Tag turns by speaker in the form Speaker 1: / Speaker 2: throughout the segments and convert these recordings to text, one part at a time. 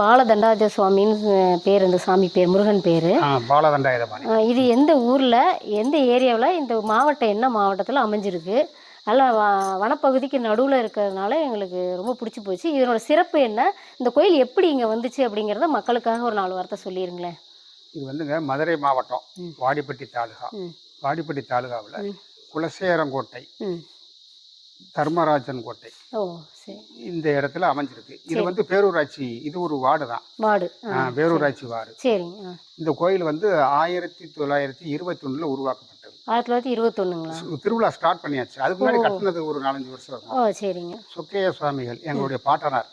Speaker 1: பாலதண்டாயுத சுவாமின்னு பேர் இந்த சாமி பேர் முருகன் பேர்.
Speaker 2: ஆ பாலதண்டாயுதபாணி.
Speaker 1: இது எந்த ஊரில் எந்த ஏரியாவில் இந்த மாவட்டம் என்ன மாவட்டத்தில் அமைஞ்சிருக்கு? நல்ல வனப்பகுதிக்கு நடுவில் இருக்கிறதுனால எங்களுக்கு ரொம்ப பிடிச்சி போச்சு. இதனோட சிறப்பு என்ன? இந்த கோயில் எப்படி இங்கே வந்துச்சு அப்படிங்கிறத மக்களுக்காக ஒரு நாலு வார்த்தை சொல்லிடுங்களேன்
Speaker 2: இது வந்துங்க மதுரை மாவட்டம். வாடிப்பட்டி தாலுகா. வாடிப்பட்டி தாலுகாவில். குலசேரங்கோட்டை தர்மராஜன் கோட்டை இந்த இடத்துல அமைஞ்சிருக்கு. இது வந்து பேரூராட்சி இது ஒரு வார்டு தான்.
Speaker 1: வார்டு.
Speaker 2: பேரூராட்சி வார்டு.
Speaker 1: சரிங்க
Speaker 2: இந்த கோயில் வந்து ஆயிரத்தி தொள்ளாயிரத்தி இருபத்தி ஒண்ணுல உருவாக்கப்பட்டது.
Speaker 1: ஆயிரத்தி தொள்ளாயிரத்தி இருபத்தொன்னுங்களா?
Speaker 2: திருவிழா ஸ்டார்ட் பண்ணியாச்சு. அதுக்கு முன்னாடி கட்டினது ஒரு நாலஞ்சு வருஷம் இருக்கும்.
Speaker 1: சரிங்க.
Speaker 2: சுக்கைய சுவாமிகள் எங்களுடைய பாட்டனார்.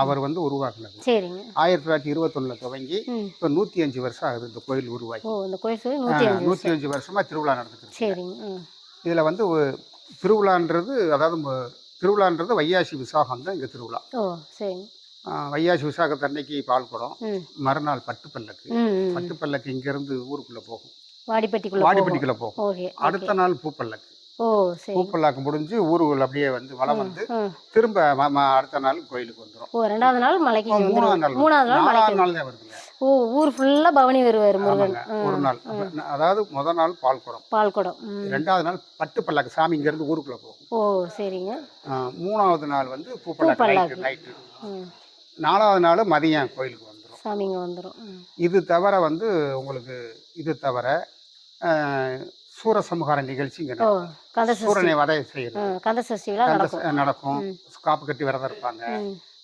Speaker 2: அவர் வந்து உருவாக்குனது.
Speaker 1: சரிங்க.
Speaker 2: ஆயிரத்தி தொள்ளாயிரத்தி இருபத்தொன்னுல துவங்கி இப்போ நூற்றி அஞ்சு வருஷம் ஆகுது இந்த கோயில் உருவாக்கி.
Speaker 1: நூற்றி அஞ்சு
Speaker 2: வருஷமா. திருவிழா நடந்துருக்கு
Speaker 1: சரிங்க
Speaker 2: இதில் வந்து திருவிழான்றது அதாவது திருவிழான்றது வையாசி விசாகம் தான் இங்கே திருவிழா. வையாசி விசாகத்தன்னைக்கு பால் குடம் மறுநாள் பட்டு பல்லக்கு பட்டு பல்லக்கு இங்கேருந்து ஊருக்குள்ளே போகும்.
Speaker 1: வாடிப்பட்டிக்குள்ள.
Speaker 2: வாடிப்பட்டிக்குள்ளே போகும். அடுத்த நாள் பூப்பல்லக்கு.
Speaker 1: ஓ சரி.
Speaker 2: பூப்பல்லாக்கு முடிஞ்சு ஊருக்குள்ள அப்படியே வந்து வளம் வந்து திரும்ப அடுத்த நாள் கோயிலுக்கு வந்துடும்
Speaker 1: ஓ ரெண்டாவது நாள் மலைக்கு இங்க
Speaker 2: மூணாவது. நாள்
Speaker 1: மூணாவது நாள் மலைக்கு
Speaker 2: நாள் தான் வருதுங்க
Speaker 1: ஓ ஊர் ஃபுல்லா பவனி வருவார் முருகன்.
Speaker 2: ஒரு நாள். அதாவது முத நாள் பால் குடம்
Speaker 1: பால் குடம்
Speaker 2: ரெண்டாவது நாள் பட்டு பல்லாக்கு சாமி இங்கேருந்து ஊருக்குள்ளே போகும்.
Speaker 1: ஓ சரிங்க.
Speaker 2: மூணாவது நாள் வந்து பூப்பல்லாக்கு நைட்டு நாலாவது நாள் மதியம் கோயிலுக்கு வந்துடும்
Speaker 1: சாமிங்க வந்துடும்
Speaker 2: இது தவிர வந்து உங்களுக்கு இது தவிர சூரசம்ஹார நிகழ்ச்சி இங்கே
Speaker 1: ஓ கந்த சஷ்டி.
Speaker 2: சூரனை வதை அந்த
Speaker 1: நடக்கும்.
Speaker 2: காப்பு கட்டி விரதம் இருப்பாங்க.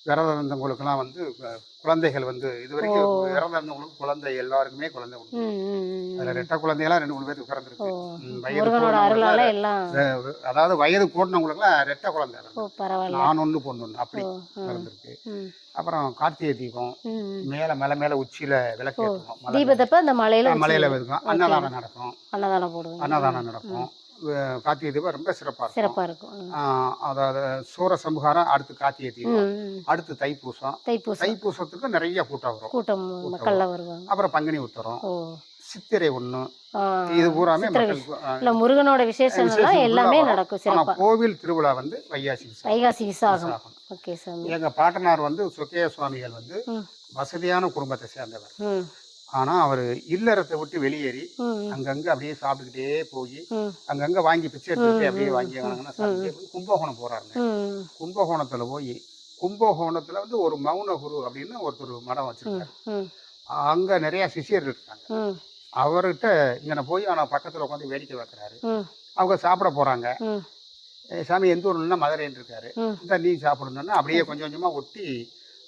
Speaker 2: விரதம் இருந்தவங்களுக்குலாம் வந்து குழந்தைகள் வந்து இது வரைக்கும் விரதம் இருந்தவங்களுக்கு குழந்தை எல்லாருக்குமே குழந்தை உண்டு.
Speaker 1: ம் ம் ம்
Speaker 2: அதில் ரெட்டை குழந்தையெல்லாம் ரெண்டு மூணு பேருக்கு பிறந்திருக்கு வயது அதாவது வயது கூடினவங்களுக்குலாம் ரெட்டை குழந்தை நான் ஒன்று பொண்ணு ஒன்று அப்படி பிறந்திருக்கு அப்புறம் கார்த்திகை தீபம். மேலே மேலே மேலே உச்சியில் விளக்கு
Speaker 1: தீபத்தப்ப அந்த மலையில
Speaker 2: மலையில் இருக்கும் அன்னதானம் நடக்கும்.
Speaker 1: அன்னதானம்
Speaker 2: அன்னதானம் நடக்கும். கார்த்திகை தீபம் ரொம்ப சிறப்பாக இருக்கும்.
Speaker 1: சிறப்பா இருக்கும்.
Speaker 2: அதாவது சூர சம்ஹாரம் அடுத்து கார்த்திகை தீபம். அடுத்து தைப்பூசம். தைப்பூசத்துக்கு நிறைய கூட்டம் வரும்.
Speaker 1: கூட்டம் மக்கள்லாம் வருவாங்க.
Speaker 2: அப்புறம் பங்குனி உத்தரம் சித்திரை ஒன்று. இது பூராமே
Speaker 1: இல்ல முருகனோட
Speaker 2: விசேஷம்
Speaker 1: எல்லாமே நடக்கும். சிறப்பா.
Speaker 2: கோவில் திருவிழா வந்து வைகாசி.
Speaker 1: வைகாசி விசாகம். ஓகே சாமி.
Speaker 2: எங்க பாட்டனார் வந்து சுக்கைய சுவாமிகள் வந்து வசதியான குடும்பத்தை சேர்ந்தவர்.
Speaker 1: ம்
Speaker 2: ஆனா அவர் இல்லறத்தை விட்டு வெளியேறி அங்கங்க அப்படியே சாப்பிட்டுக்கிட்டே போய் அங்கங்க வாங்கி பிச்சை எடுத்துக்கிட்டே அப்படியே வாங்கி வாங்கினா சாப்பிட்டே போய் கும்பகோணம் போறாருங்க.
Speaker 1: ம்.
Speaker 2: கும்பகோணத்துல போய் கும்பகோணத்துல வந்து ஒரு மௌன குரு அப்படின்னு ஒருத்தர் மடம் வச்சிருக்காரு. அங்க நிறைய சிஷியர் இருக்காங்க. அவர்கிட்ட இங்கே போய் ஆனால் பக்கத்துல உட்காந்து வேடிக்கை வைக்கிறாரு அவங்க சாப்பிட "ஏய், சாமி எந்த ஊர்னா மதுரைன்னு இருக்காரு. இந்த நீ சாப்பிடணும்னா அப்படியே கொஞ்சம் கொஞ்சமா ஒட்டி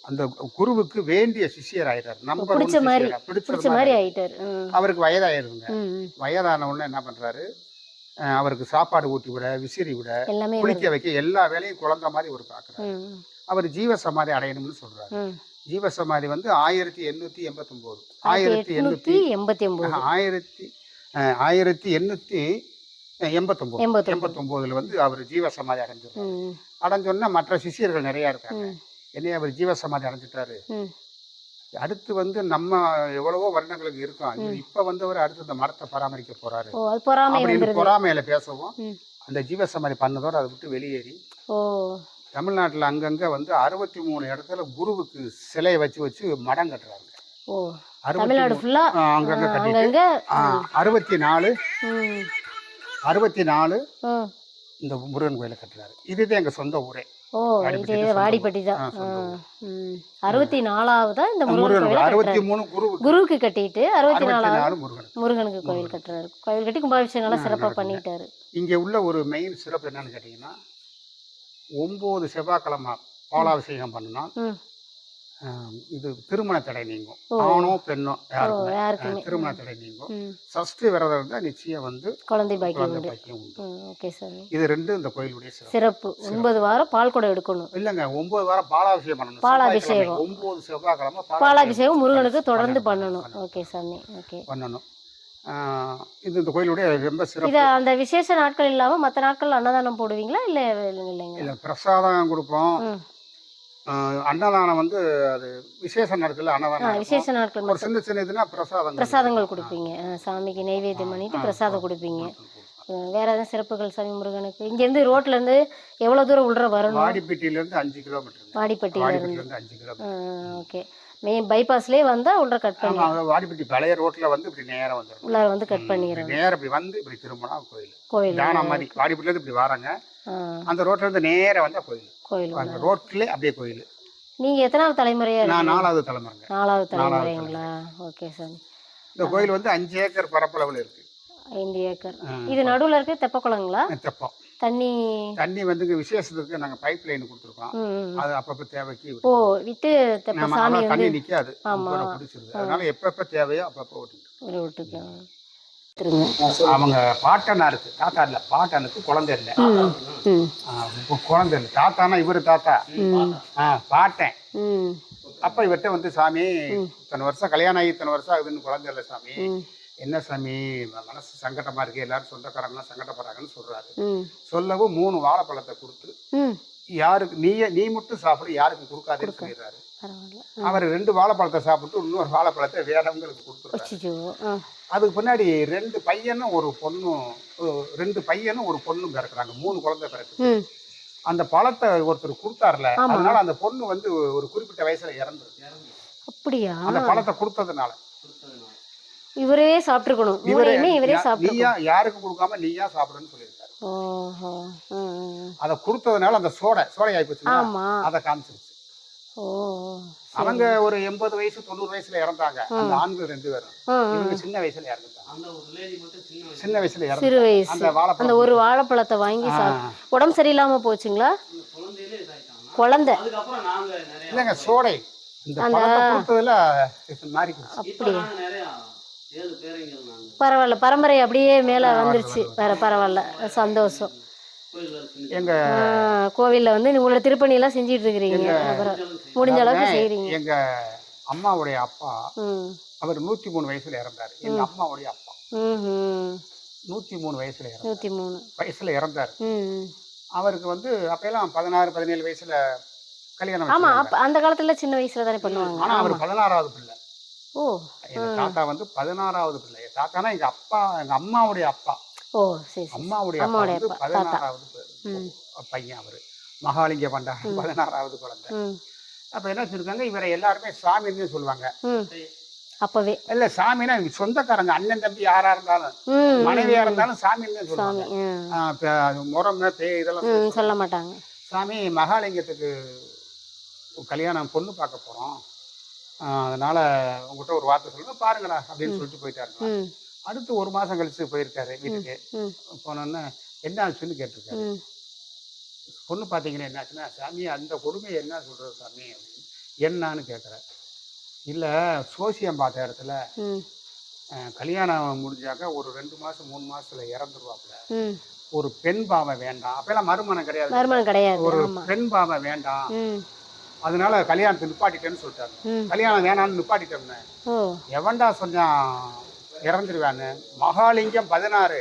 Speaker 2: அந்த குருவுக்கு வேண்டிய சிஷியர் ஆயிட்டாரு ஒன்
Speaker 1: பிடிச்ச மாதிரி
Speaker 2: பிடிச்ச
Speaker 1: மாதிரி ஆயிட்டாரு.
Speaker 2: அவருக்கு வயதாயிருங்க. வயதான உடனே என்ன பண்றாரு? அவருக்கு சாப்பாடு ஊட்டி விட விசிறி விட குளிக்க வைக்க எல்லா வேலையும் குழந்தை மாதிரி ஒரு
Speaker 1: ம்,
Speaker 2: அவர் ஜீவ சமாதி அடையணும்னு சொல்றாரு.
Speaker 1: ம்.
Speaker 2: ஜீவ சமாதி வந்து ஆயிரத்தி எண்ணூத்தி எண்பத்தொம்போது. ஆயிரத்தி
Speaker 1: எட்நூத்தி
Speaker 2: எண்ணூத்தி
Speaker 1: எண்பத்தி ஒன்பது
Speaker 2: ஆயிரத்தி ஆயிரத்தி எண்ணூத்தி
Speaker 1: எண்பத்தொன்பது
Speaker 2: எண்பத்தொம்போதுல வந்து அவர் ஜீவ சமாதி அடைஞ்சிருக்காரு அடைஞ்சோன்னா மற்ற சிஷியர்கள் நிறைய இருக்காங்க. என்னைய அவர் ஜீவ சமாதி அடைஞ்சிட்டாரு அடுத்து வந்து நம்ம எவ்வளவோ வருடங்களுக்கு இருக்கோம். இப்ப வந்தவர் அடுத்து இந்த மரத்தை பராமரிக்க போறாரு. அப்படின்னு பொறாமையில பேசவும் அந்த ஜீவ சமாதி பண்ணதோட அதை விட்டு வெளியேறி தமிழ்நாட்டுல அங்கங்க வந்து அறுபத்தி மூணு இடத்துல குருவுக்கு சிலையை வச்சு வச்சு மடம் கட்டுறாங்க.
Speaker 1: ஓ
Speaker 2: அறுபத்தி நாலு அறுபத்தி நாலு இந்த முருகன் கோயிலை கட்டுறாரு. இதுதான் எங்க சொந்த ஊரே.
Speaker 1: ஓ
Speaker 2: வாடிப்பட்டி
Speaker 1: இது வாடிப்பட்டி தான். அறுபத்தி நாலாவதா இந்த முருகன் கோயில்
Speaker 2: குருவுக்கு
Speaker 1: கட்டிட்டு அறுபத்தி நாலாவது
Speaker 2: நாலு முருகன்.
Speaker 1: முருகனுக்கு கோயில் கட்டுறாரு. கோயில் கட்டி கும்பாபிஷேகம்லாம் சிறப்பா பண்ணிட்டாரு.
Speaker 2: இங்க உள்ள ஒரு மெயின் சிறப்பு என்னன்னு கேட்டீங்கன்னா ஒன்பது செவ்வாய்க்கிழமை பாலாபிஷேகம் பண்ணா
Speaker 1: ம்.
Speaker 2: ஆஹ், இது திருமண தடை நீங்கும். ஆணோ பெண்ணோ யாருக்குமே. திருமண தடை நீங்கும். சஷ்டி விரதம் இருந்தால் நிச்சயம் வந்து
Speaker 1: குழந்தை பாக்கியம் உண்டு.
Speaker 2: இது ரெண்டு இந்த கோயிலுடைய சிறப்பு.
Speaker 1: ஒன்பது வாரம் பால் குடம் எடுக்கணும்.
Speaker 2: இல்லைங்க ஒன்பது வாரம் பாலாபிஷேகம் பண்ணணும்.
Speaker 1: பாலாபிஷேகம்.
Speaker 2: ஒன்பது செவ்வாய்க்கிழமை
Speaker 1: பாலாபிஷேகம் முருகனுக்கு தொடர்ந்து பண்ணணும். ஓகே சாமி ஓகே.
Speaker 2: பண்ணணும். இது இந்த கோயிலுடைய ரொம்ப சிறப்பு.
Speaker 1: இதை அந்த விசேஷ நாட்கள் இல்லாம மற்ற நாட்கள் அன்னதானம் போடுவீங்களா? இல்ல இல்லைங்களா?
Speaker 2: இல்லை பிரசாதம் கொடுப்போம். அன்னதானம் வந்து அது விசேஷ நாட்களில்
Speaker 1: ஆ
Speaker 2: அன்னதானம்.
Speaker 1: விசேஷ நாட்கள்
Speaker 2: ஒரு சின்ன சின்ன இதுனா பிரசாதம்
Speaker 1: பிரசாதங்கள் கொடுப்பீங்க. சாமிக்கு நைவேத்தியம் பண்ணிட்டு பிரசாதம் கொடுப்பீங்க. வேற எதுவும் சிறப்புகள் சாமி முருகனுக்கு? இங்கேருந்து ரோட்ல இருந்து எவ்வளவு தூரம் உள்ள வரணும்?
Speaker 2: வாடிப்பட்டியில இருந்து அஞ்சு கிலோமீட்டர்.
Speaker 1: வாடிப்பட்டியில இருந்து.
Speaker 2: அஞ்சு கிலோமீட்டர்.
Speaker 1: ஓகே. மெயின் பைபாஸ்லேயே வந்தால் உள்ள கட் பண்ணி
Speaker 2: வாடிப்பட்டி பழைய ரோட்ல வந்து இப்படி நேரம் வந்துடும்
Speaker 1: உள்ளார வந்து கட் பண்ணிடுறோம்
Speaker 2: நேரம் இப்படி வந்து இப்படி திரும்பினா கோயில்.
Speaker 1: கோயில்.
Speaker 2: தானா மாதிரி வாடிப்பட்டில இருந்து இப்படி வராங்க. அந்த ரோட்ல இருந்து நேரா வந்தா கோயில்.
Speaker 1: கோயில்
Speaker 2: அந்த ரோட்லயே அப்படியே கோயில்.
Speaker 1: நீங்கள் எத்தனாவது தலைமுறையாக இருக்கு
Speaker 2: நான் நாலாவது தலைமுறைங்க.
Speaker 1: நாலாவது தலைமுறைங்களா? Okay sir.
Speaker 2: இந்த கோயில் வந்து அஞ்சு ஏக்கர் பரப்பளவில் இருக்கு.
Speaker 1: ஐந்து ஏக்கர். இது நடுவில் இருக்க தெப்பக்குளங்களா
Speaker 2: தெப்பம்.
Speaker 1: தண்ணி
Speaker 2: தண்ணி வந்து விசேஷத்துக்கு நாங்க பைப் லைன் கொடுத்துருக்கோம். அது அப்பப்போ தேவைக்கு
Speaker 1: ஓ விட்டு தெப்ப சாமி வந்து
Speaker 2: தண்ணி நிக்காது. பிடிச்சிருது அதனால எப்பப்ப தேவையோ அப்பப்போ ஓட்டிட்டு
Speaker 1: விட்டுக்கலாம்
Speaker 2: அவங்க பாட்டனா இருக்கு தாத்தா இல்ல பாட்டனுக்கு குழந்தை இல்லை. குழந்தை இல்லை. தாத்தானா இவரு தாத்தா? பாட்டேன். அப்ப இவர்கிட்ட வந்து சாமி இத்தனை வருஷம் கல்யாணம் ஆகி இத்தனை வருஷம் ஆகுதுன்னு குழந்தை இல்லை சாமி. என்ன சாமி மனசு சங்கடமா இருக்கு. எல்லாரும் சொந்தக்காரங்களாம் சங்கடப்படுறாங்கன்னு சொல்றாரு. சொல்லவும் மூணு வாழைப்பழத்தை கொடுத்து யாருக்கு நீ நீ மட்டும் சாப்பிடு யாருக்கும் கொடுக்காதேன்னு சொல்லிடுறாரு. அவர் ரெண்டு வாழைப்பழத்தை சாப்பிட்டு இன்னொரு வாழைப்பழத்தை வேறவங்களுக்கு கொடுத்துருக்காரு அதுக்கு பின்னாடி ரெண்டு பையனும் ஒரு பொண்ணும் ரெண்டு பையனும் ஒரு பொண்ணும் பிறக்குறாங்க. மூணு குழந்தை பிறகு அந்த பழத்தை ஒருத்தர் கொடுத்தாருல அதனால அந்த பொண்ணு வந்து ஒரு குறிப்பிட்ட வயசுல இறந்துருக்கு
Speaker 1: அப்படியா?
Speaker 2: அந்த பழத்தை கொடுத்ததுனால.
Speaker 1: இவரே சாப்பிட்டுருக்கணும். இவரே சாப்பிட்டு
Speaker 2: நீயா யாருக்கும் கொடுக்காம நீயா சாப்பிடுன்னு சொல்லியிருக்காரு. அதை கொடுத்ததுனால அந்த சோடை சோடை ஆகி
Speaker 1: ஆமா.
Speaker 2: அதை காமிச்சிருச்சு. அவங்க ஒரு எண்பது வயசு தொண்ணூறு வயசுல இறந்தாங்க. அந்த ஆண்கள் ரெண்டு பேரும். இவங்க சின்ன வயசுல இறந்துட்டாங்க. சின்ன வயசுல.
Speaker 1: சிறு வயசு.
Speaker 2: அந்த
Speaker 1: ஒரு வாழைப்பழத்தை வாங்கி உடம்பு சரியில்லாம போச்சுங்களா? குழந்தை.
Speaker 3: அதுக்கப்புறம் நாங்க நிறைய
Speaker 2: இல்லைங்க சோடை. இந்த பழத்தை மாறி
Speaker 1: பரவாயில்ல பரம்பரை அப்படியே மேல வந்துருச்சு. வேற பரவாயில்ல சந்தோஷம்.
Speaker 2: எங்க
Speaker 1: கோவில்ல வந்து உங்களை திருப்பணி எல்லாம் செஞ்சிட்டு இருக்கிறீங்க அப்புறம் முடிஞ்ச அளவுக்கு செய்றீங்க.
Speaker 2: எங்க அம்மாவுடைய அப்பா அவர் நூத்தி மூணு வயசுல இறந்தாரு. எங்க அம்மாவுடைய அப்பா. நூத்தி மூணு வயசுல
Speaker 1: நூற்றி மூணு.
Speaker 2: வயசுல இறந்தார். அவருக்கு வந்து அப்பெல்லாம் பதினாறு பதினேழு வயசுல கல்யாணம்
Speaker 1: ஆமா அந்த காலத்துல சின்ன வயசுல தானே பண்ணுவாங்க.
Speaker 2: ஆனா அவர் பதினாறாவது பிள்ளை.
Speaker 1: ஓ
Speaker 2: எங்க தாத்தா வந்து பதினாறாவது பிள்ளை. தாத்தானா எங்க அப்பா எங்க அம்மாவுடைய அப்பா.
Speaker 1: ஓ சரி
Speaker 2: அம்மாவுடைய
Speaker 1: அம்மாவுடைய.
Speaker 2: பதினாறாவது பையன் அவரு. மகாலிங்க பண்டார பதினாறாவது குழந்தை. அப்ப என்ன சொல்லிருக்காங்க? இவரை எல்லாருமே சாமின்னு சொல்லுவாங்க.
Speaker 1: அப்பவே.
Speaker 2: இல்ல சாமினா சொந்தக்காரங்க அண்ணன் தம்பி யாரா இருந்தாலும். மனைவியா இருந்தாலும் சாமின்னு சொல்லுவாங்க. முறமை பே இதெல்லாம்
Speaker 1: சொல்ல மாட்டாங்க.
Speaker 2: சாமி மகாலிங்கத்துக்கு கல்யாணம் பொண்ணு பார்க்க போறோம். அதனால உங்ககிட்ட ஒரு வார்த்தை சொல்லுங்க பாருங்கடா அப்படின்னு சொல்லிட்டு போயிட்டாரு அடுத்து ஒரு மாசம் கழிச்சு போயிருக்காரு வீட்டுக்கு. போனோன்னே என்ன ஆச்சுன்னு கேட்டிருக்காரு. பொண்ணு பார்த்தீங்கன்னா என்னாச்சுன்னா சாமி அந்த கொடுமை என்ன சொல்றது சாமி? அப்படின்னு. என்னன்னு கேட்குறேன் இல்லை சோசியம் பார்த்த இடத்துல கல்யாணம் முடிஞ்சாக்க ஒரு ரெண்டு மாசம் மூணு மாசத்துல இறந்துருவாப்புல. ஒரு பெண் பாவை வேண்டாம். அப்பெல்லாம் மறுமணம் கிடையாது.
Speaker 1: மறுமணம் கிடையாது
Speaker 2: ஒரு பெண் பாவை வேண்டாம். அதனால கல்யாணத்தை நிப்பாட்டிட்டேன்னு சொல்லிட்டாரு. கல்யாணம் வேணாம்னு நிப்பாட்டிட்டோம்னு. எவன்டா சொன்னான் இறந்துருவான்னு. மகாலிங்கம் பதினாறு.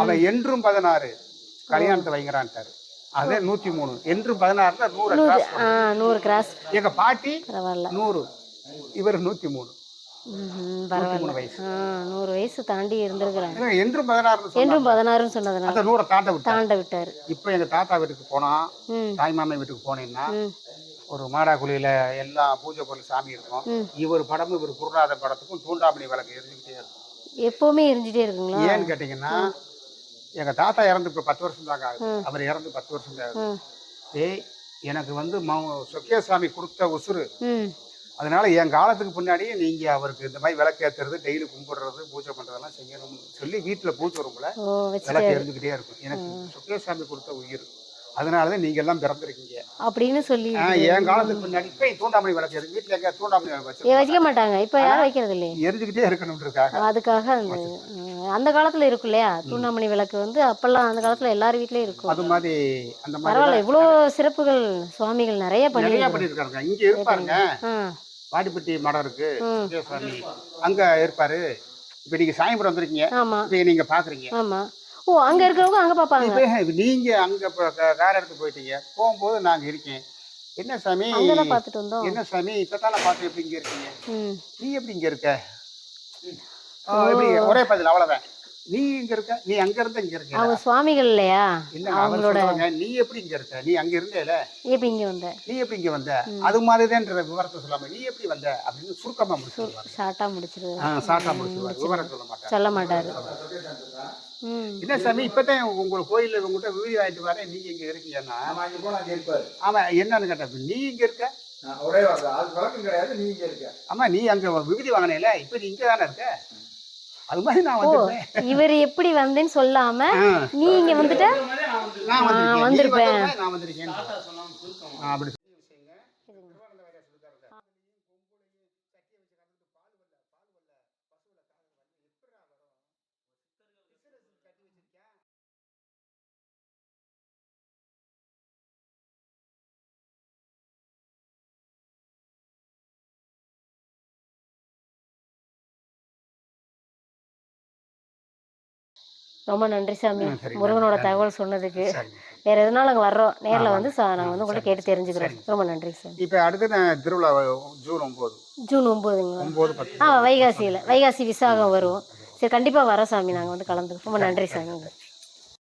Speaker 2: அவன் என்றும் பதினாறு. கல்யாணத்தை வைங்கிறான்ட்டாரு. அதே நூத்தி மூணு என்றும் பதினாறுல நூறு கிராஸ்
Speaker 1: ஆ நூறு கிராஸ்
Speaker 2: எங்க பாட்டி நூறு. இவர் நூத்தி மூணு
Speaker 1: நூறு வயசு தாண்டி இருந்திருக்கிறாங்க
Speaker 2: என்றும் சொன்னா
Speaker 1: என்றும் பதினாறுன்னு சொன்னதுனால.
Speaker 2: நூறை தாண்ட
Speaker 1: தாண்ட விட்டாரு.
Speaker 2: இப்போ எங்க தாத்தா வீட்டுக்கு போனா தாய் மாமன் வீட்டுக்கு போனீங்கன்னா ஒரு மாடாக்குழியில எல்லா பூஜை பொருள் சாமி இருக்கும். இவர் படமும் இவர் குருநாதர் படத்துக்கும் தூண்டாமணி விளக்கு எரிஞ்சுக்கிட்டே இருக்கும்.
Speaker 1: எப்பவுமே எரிஞ்சிட்டே இருக்குங்களா?
Speaker 2: ஏன்னு கேட்டீங்கன்னா எங்க தாத்தா இறந்து இப்போ பத்து வருஷம் தாங்க ஆகுது. அவர் இறந்து பத்து வருஷம் தான் ஆகுது. ஏய் எனக்கு வந்து மௌ- சொக்கியசாமி கொடுத்த உசுறு. அதனால என் காலத்துக்கு முன்னாடி நீங்க அவருக்கு இந்த மாதிரி விளக்கு ஏத்துறது டெய்லி கும்பிடுறது பூஜை பண்றதெல்லாம் செய்யணும்னு சொல்லி வீட்டுல பூஜை ரூம்ல விளக்கு எரிஞ்சுக்கிட்டே இருக்கும். எனக்கு சுக்கேசாமி கொடுத்த உயிர். அதனாலதான் நீங்க எல்லாம் பிறந்திருக்கீங்க.
Speaker 1: அப்படின்னு சொல்லி
Speaker 2: என் காலத்துக்கு முன்னாடி இப்ப தூண்டாமணி விளக்கு எரிஞ்சு வீட்டுல எங்க தூண்டாமணி வச்சு
Speaker 1: வச்சுக்க மாட்டாங்க? இப்ப யாரும் வைக்கிறது இல்லையே.
Speaker 2: எரிஞ்சுக்கிட்டே இருக்கணும்ன்றதுக்காக
Speaker 1: அதுக்காக அந்த காலத்துல இருக்கும் இல்லையா? தூண்டாமணி விளக்கு வந்து அப்பெல்லாம் அந்த காலத்துல எல்லார் வீட்லயும் இருக்கும்.
Speaker 2: அது மாதிரி அந்த மாதிரி
Speaker 1: பரவாயில்ல இவ்வளோ சிறப்புகள் சுவாமிகள் நிறைய பண்ணி
Speaker 2: நிறைய பண்ணிருக்காங்க இங்க இருப்பாருங்க. வாடிப்பட்டி மடம் இருக்கு. அங்க இருப்பாரு. இப்ப நீங்க சாயம்பரம் வந்திருக்கீங்க.
Speaker 1: ஆமா.
Speaker 2: இப்ப நீங்க பாக்குறீங்க.
Speaker 1: ஆமா. ஓ அங்க இருக்கிறவங்க அங்க பாப்பாங்க.
Speaker 2: நீங்க அங்க கார் எடுத்து போயிட்டீங்க. போகும்போது நாங்க இருக்கேன். என்ன சாமி?
Speaker 1: பார்த்துட்டு வந்தோம்.
Speaker 2: என்ன சாமி? இப்பதானே பார்த்து எப்படி இங்க இருக்கீங்க? நீ எப்படி இங்க இருக்க? எப்படி ஒரே பதில் அவ்வளவுதான். நீ இங்க இருக்க? நீ அங்க இருந்த இங்க இருக்க
Speaker 1: அவங்க சுவாமிகள் இல்லையா?
Speaker 2: இல்ல
Speaker 1: அவங்களோட
Speaker 2: நீ எப்படி இங்க இருக்க? நீ அங்க இருந்தேல?
Speaker 1: எப்படி இங்கே வந்த?
Speaker 2: நீ எப்படி இங்க வந்த? அது மாதிரிதான்ற விவரத்தை சொல்லாம நீ எப்படி வந்த? அப்படின்னு சுருக்கமா முடிச்சிருவாரு.
Speaker 1: ஷார்ட்டாக முடிச்சிருவாரு.
Speaker 2: ஆ, சாட்டா முடிச்சிருவாரு. விவரம் சொல்ல மாட்டார்.
Speaker 1: சொல்ல மாட்டாரு.
Speaker 2: என்ன சாமி இப்பதான் உங்க கோயில்ல உங்ககிட்ட விபதி வாங்கிட்டு வரேன் நீங்க இங்க இருக்கீங்கன்னா
Speaker 4: ஆமா
Speaker 2: என்னன்னு கேட்டா நீ இங்க இருக்க?
Speaker 4: ஒரே வழக்கம் கிடையாது நீ இங்க இருக்க.
Speaker 2: ஆமா நீ அங்க விபதி வாங்கினேல இப்ப நீ இங்க தானே இருக்க? அது மாதிரி நான் வந்துட்டேன்
Speaker 1: இவர் எப்படி வந்தேன்னு சொல்லாம நீ இங்க வந்துட்ட?
Speaker 3: நான்
Speaker 1: வந்திருப்பேன்.
Speaker 2: நான் வந்திருக்கேன். அப்படி
Speaker 1: ரொம்ப நன்றி சாமி. முருகனோட. தகவல் சொன்னதுக்கு. வேற எதுனாலும் நாங்கள் வர்றோம். நேர்ல வந்து சா- நாங்கள் வந்து உங்கள்கிட்ட. கேட்டு தெரிஞ்சுக்கிறோம். ரொம்ப நன்றி சார்
Speaker 2: இப்ப அடுத்து நான் திருவிழா ஜூன் ஒன்பது
Speaker 1: ஜூன்
Speaker 2: பத்து.
Speaker 1: ஆ வைகாசியில். வைகாசி விசாகம் வரும். சரி கண்டிப்பாக வரோம் சாமி. நாங்கள் வந்து கலந்து ரொம்ப நன்றி சாமி.